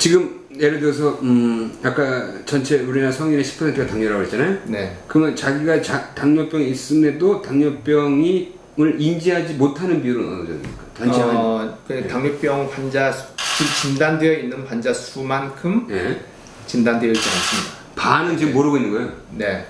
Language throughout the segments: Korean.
지금 예를 들어서 음 아까 전체 우리나라 성인의 10%가 당뇨라고 했잖아요. 네. 그러면 자기가 자- 당뇨병이 있음에도 당뇨병이 을 인지하지 못하는 비율은 어느 정도입니까? 단체 한 어, 그 당뇨병 환자 수, 지- 진단되어 있는 환자 수만큼 예. 진단되어 있지 않습니다. 반은 지금 모르고 있는 거예요. 네.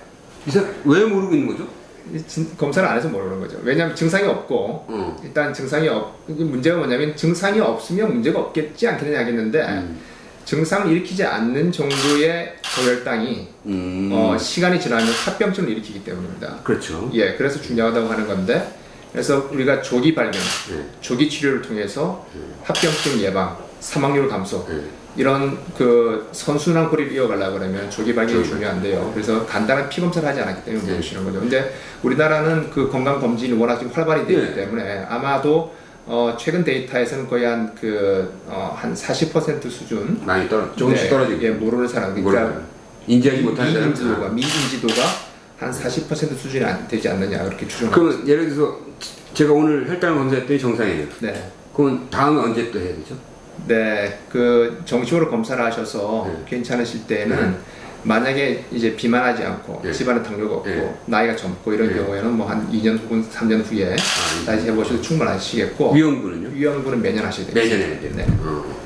이 사람 왜 모르고 있는 거죠? 이 진- 검사를 안 해서 모르는 거죠. 왜냐하면 증상이 없고 어. 일단 증상이 없 문제가 뭐냐면 증상이 없으면 문제가 없겠지 않겠느냐 하겠는데 음. 증상을 일으키지 않는 정도의 고혈당이 음. 어, 시간이 지나면 합병증을 일으키기 때문입니다. 그렇죠. 예, 그래서 중요하다고 하는 건데 그래서 우리가 조기 발견, 네. 조기 치료를 통해서 합병증 예방, 사망률 감소 네. 이런 그 선순환 고리를 이어가려고 그러면 조기 발견이 조기 중요한데요. 그래서 간단한 피 검사를 하지 않았기 때문에 네. 모르시는 거죠. 근데 우리나라는 그 건강 검진이 워낙 좀 활발히 네. 때문에 아마도 어, 최근 데이터에서는 거의 한그한 40% 수준 많이 떨어 조금씩 네, 떨어지고 예, 모르는 사람 그러니까. 인지하지 못하는 사람 미인지도가 미인지도가 한 40% 수준이 안 되지 않느냐 그렇게 추정합니다. 그러면 예를 들어서 제가 오늘 혈당 검사했더니 정상이에요. 네. 그럼 다음에 언제 또 해야 되죠? 네, 그 정식으로 검사를 하셔서 네. 괜찮으실 때는 만약에 이제 비만하지 않고 네. 집안에 당뇨가 없고 네. 나이가 젊고 이런 네. 경우에는 뭐 한 2년 혹은 3년 후에 아, 다시 해보셔도 충분하시겠고 위험군은요? 위험군은 매년 하셔야 돼요. 매년 해야 돼요. 네. 어.